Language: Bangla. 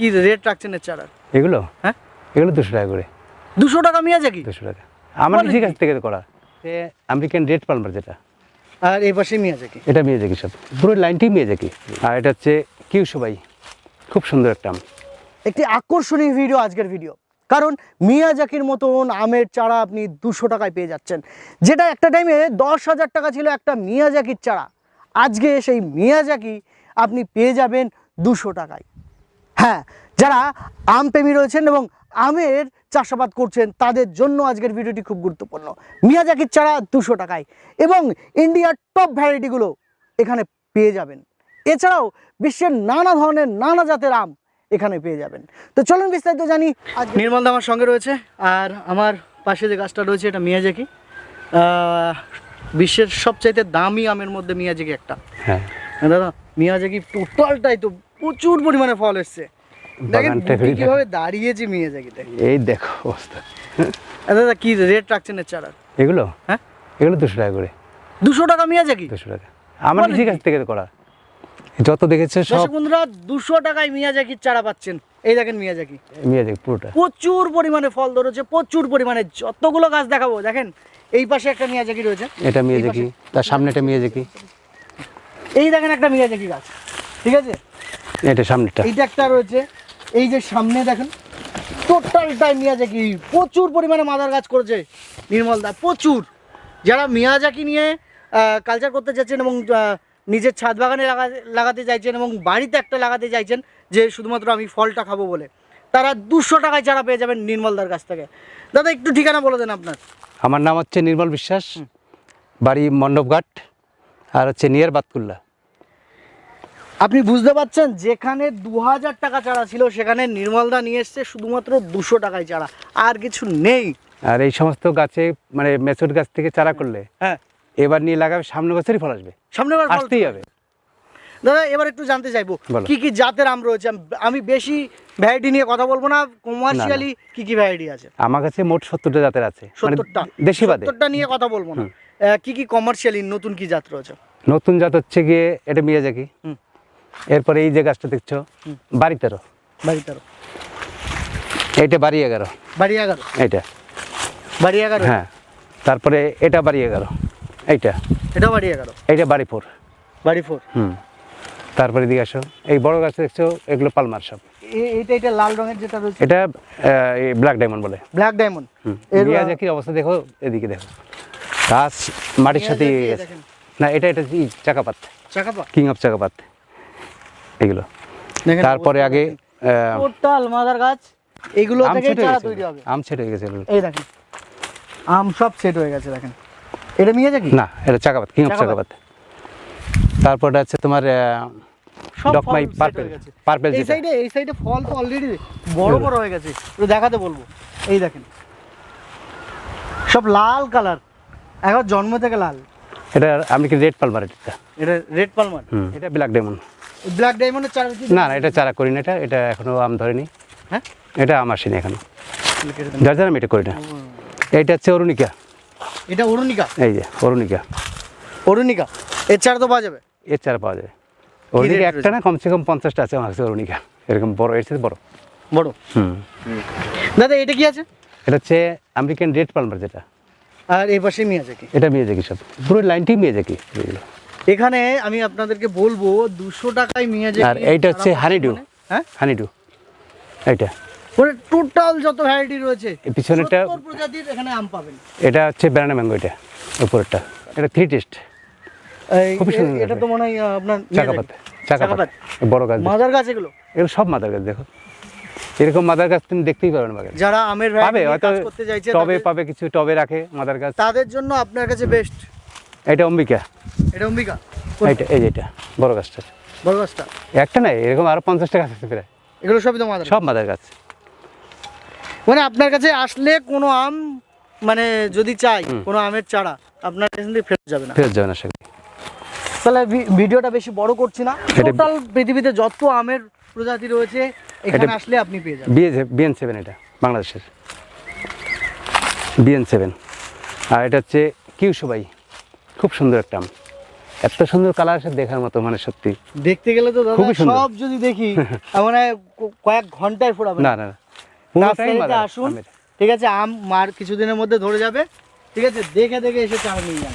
কি রেট রাখছেন এর চারার এগুলো? হ্যাঁ? এগুলো দুশো টাকা করে। দুশো টাকা মিয়াজাকি দুশো টাকা। আমার কি? কাছ থেকে করা। সে আমেরিকান রেড পালমার যেটা। আর এই পাশে মিয়াজাকি এটা মিয়া মিয়াজাকি সব? পুরো লাইনটি মিয়াজাকি আর এটা হচ্ছে কিউ সবাই খুব সুন্দর একটা আম। একটি আকর্ষণীয় ভিডিও আজকের ভিডিও কারণ মিয়াজাকির মতন আমের চারা আপনি দুশো টাকায় পেয়ে যাচ্ছেন। যেটা একটা টাইমে দশ হাজার টাকা ছিল একটা মিয়াজাকির চারা। আজকে সেই মিয়াজাকি আপনি পেয়ে যাবেন দুশো টাকায়। হ্যাঁ যারা আম প্রেমী রয়েছেন এবং আমের চাষাবাদ করছেন তাদের জন্য আজকের ভিডিওটি খুব গুরুত্বপূর্ণ। মিয়াজাকির চারা দুশো টাকায় এবং ইন্ডিয়ার টপ ভ্যারাইটিগুলো এখানে পেয়ে যাবেন। এছাড়াও বিশ্বের নানা ধরনের নানা জাতের আম এখানে পেয়ে যাবেন। তো চলুন বিস্তারিত জানি নির্মল আমার সঙ্গে রয়েছে আর আমার পাশে যে গাছটা রয়েছে এটা মিয়াজাকি বিশ্বের সবচাইতে দামি আমের মধ্যে মিয়াজাকি একটা। হ্যাঁ। হ্যাঁ দাদা মিয়াজাকি টোটালটাই তো প্রচুর পরিমাণে ফল এসছে। কীভাবে দাঁড়িয়েছে মিয়াজাকিতে এই দেখো অবস্থা। দাদা কি রেট রাখছেন এর চারার এগুলো? হ্যাঁ? এগুলো দুশো টাকা করে। দুশো টাকা মিয়াজাকি দুশো টাকা। আমার কি? কাছ থেকে করা। যত দেখেছে সব বন্ধুরা দুশো টাকায় মিয়াজাকির চারা পাচ্ছেন? এই দেখেন মিয়াজাকি মিয়াজাকি পুরোটা। প্রচুর পরিমাণে ফল ধরেছে প্রচুর পরিমাণে যতগুলো গাছ দেখাবো দেখেন এই পাশে একটা মিয়াজাকি রয়েছে? এটা মিয়াজাকি তার সামনে এটা মিয়াজাকি এই দেখেন একটা মিয়াজাকি গাছ ঠিক আছে? এটা সামনেটা এইটা একটা রয়েছে এই যে সামনে দেখেন টোটালটাই মিয়াজাকি, প্রচুর পরিমাণে মাদার গাছ করেছে নির্মল দা, প্রচুর। যারা মিয়াজাকি নিয়ে কালচার করতে চাচ্ছেন এবং নিজের ছাদ বাগানে লাগা- লাগাতে চাইছেন এবং বাড়িতে একটা লাগাতে চাইছেন যে শুধুমাত্র আমি ফলটা খাব বলে, তারা দুশো টাকায় চারা পেয়ে যাবেন নির্মলদার কাছ থেকে। দাদা, একটু ঠিকানা বলে দেন আপনার। আমার নাম হচ্ছে নির্মল বিশ্বাস, বাড়ি মণ্ডপঘাট, আর হচ্ছে নিয়ার বাতকুল্লা। আপনি বুঝতে পারছেন? যেখানে দু হাজার টাকা চারা ছিল সেখানে নির্মলদা নিয়ে এসছে শুধুমাত্র দুশো টাকায় চারা। আর কিছু নেই। আর এই সমস্ত গাছে মানে মেচুর গাছ থেকে চারা করলে হ্যাঁ। এবার নিয়ে লাগাবে সামনে বছরই ফল আসবে। সামনে বার আসতেই হবে। দাদা এবার একটু জানতে চাইব কি কি জাতের আম রয়েছে? আম- বেশি ভ্যারাইটি নিয়ে কথা বলব না কমার্শিয়ালি কি কি ভ্যারাইটি আছে? আমার কাছে মোট সত্তরটা জাতের আছে মানে সত্তরটা। দেশি বাদে। সত্তরটা নিয়ে কথা বলব না। কি কি কমার্শিয়ালি নতুন কি জাত রয়েছে? নতুন জাত হচ্ছে গিয়ে এটা মিয়াজাকি হুম। এরপরে এই যে গাছটা দেখছ বাড়ি তেরো। বাড়ি তেরো। এইটা বাড়ি এগারো। বাড়ি এগারো? এইটা। বাড়ি এগারো? হ্যাঁ। তারপরে এটা বাড়ি এগারো। এইটা। এটা বাড়ি এগারো? এইটা বাড়ি ফোর। বাড়ি ফোর? হুম। তারপরে দিকে আসো। এই বড় গাছ দেখছ এগুলো পালমার সব। এইটা এটা লাল রঙের যেটা রয়েছে। এটা ব্ল্যাক ডায়মন্ড বলে। Black diamond. হুম। এর, মিয়াজাকির অবস্থা দেখো এদিকে দেখো। গাছ মাটির সাথে। না এটা এটা চাকাপাত। চাকাপা কিং অফ চাকাপাত। এগুলো। তারপরে আগে টোটাল মাদার গাছ এগুলো থেকে চারা তৈরি হবে। আম সেট হয়ে গেছে এই দেখেন আম সব সেট হয়ে গেছে দেখেন। এটা নিয়ে যাকি না এটা চাকাপাত কিং অফ তারপরে আছে তোমার ডকমাই পার্পেল। পার্পেল এই সাইডে এই সাইডে ফল তো অলরেডি বড় বড় হয়ে গেছে একটু দেখাতে বলব। এই দেখেন সব লাল কালার এখন জন্ম থেকে লাল। এটা আমি কি রেড পালমার এটা? এটা রেড পালমার? এটা ব্ল্যাক ডায়মন্ড। ব্ল্যাক ডায়মন্ডের চারা কি না না এটা চারা করি না এটা এটা এখনও আম ধরেনি। হ্যাঁ? এটা আম আসেনি এখনও। যার যার আমি এটা করি না এইটা হচ্ছে অরুণিকা। এটা অরুণিকা? এই যে অরুণিকা। অরুণিকা? এর চারা তো পাওয়া যাবে? এর চারা পাওয়া যায় অরুণিকা একটা না কমসে কম পঞ্চাশটা আছে আমার কাছে অরুণিকা। এরকম বড় এর সাথে বড়। বড়? হুম। দাদা এটা কি আছে? এটা হচ্ছে আমেরিকান রেড পালমার যেটা। আর এই পাশে মিয়া আছে কি? এটা মিয়াজাকি সব? পুরো লাইনটি মিয়াজাকি এগুলো এখানে আমি আপনাদেরকে বলব দুশো টাকায় মিয়া আর এইটা হচ্ছে হানিডু হ্যাঁ? হানিডু এইটা। মানে টোটাল যত ভ্যারাইটি রয়েছে এই পিছনেরটা- 70 প্রজাতির এখানে আম পাবেন। এটা হচ্ছে ব্যানানা ম্যাঙ্গো এটা উপরেরটা। এটা থ্রি টেস্ট এই- খুবই সুন্দর এটা তো মনে হয় আপনার চাকাপাত চাকাপাত বড় গাছ। মাদার গাছ এগুলো? এগুলো সব মাদার গাছ দেখো। এরকম মাদার গাছ তুমি দেখতেই পাবে না যারা আমের পাবে হয়তো কাজ করতে চাইছে টবে পাবে কিছু টবে রাখে মাদার গাছ। তাদের জন্য আপনার কাছে বেস্ট এটা অম্বিকা। এটা অম্বিকা? এইটা এই যে এটা বড় গাছটা বড় গাছটা? একটা নাই এরকম আরও পঞ্চাশটা গাছ আছে প্রায়। এগুলো সবই তো মাদার সব মাদার গাছ। মানে আপনার কাছে আসলে কোনো আম মানে যদি চাই কোনো আমের চারা আপনার থেকে ফেরত যাবে না। ফেরত যাবে না সেগুলো। তাহলে ভিডিওটা বেশি বড় করছি না। টোটাল পৃথিবীতে যত আমের প্রজাতি রয়েছে এখানে আসলে আপনি পেয়ে যাবেন। বিএ বিএন সেভেন এটা বাংলাদেশের। বিএন সেভেন আর এটা হচ্ছে কিউ সবাই খুব সুন্দর একটা আম। এত সুন্দর কালার আছে দেখার মতো মানে সত্যি। দেখতে গেলে তো খুবই সুন্দর। সব যদি দেখি মানে কয়েক ঘন্টায় ফোড়াবে না না না। আসুন। ঠিক আছে আম মার কিছুদিনের মধ্যে ধরে যাবে। ঠিক আছে দেখে দেখে এসে চারা নিয়ে যান।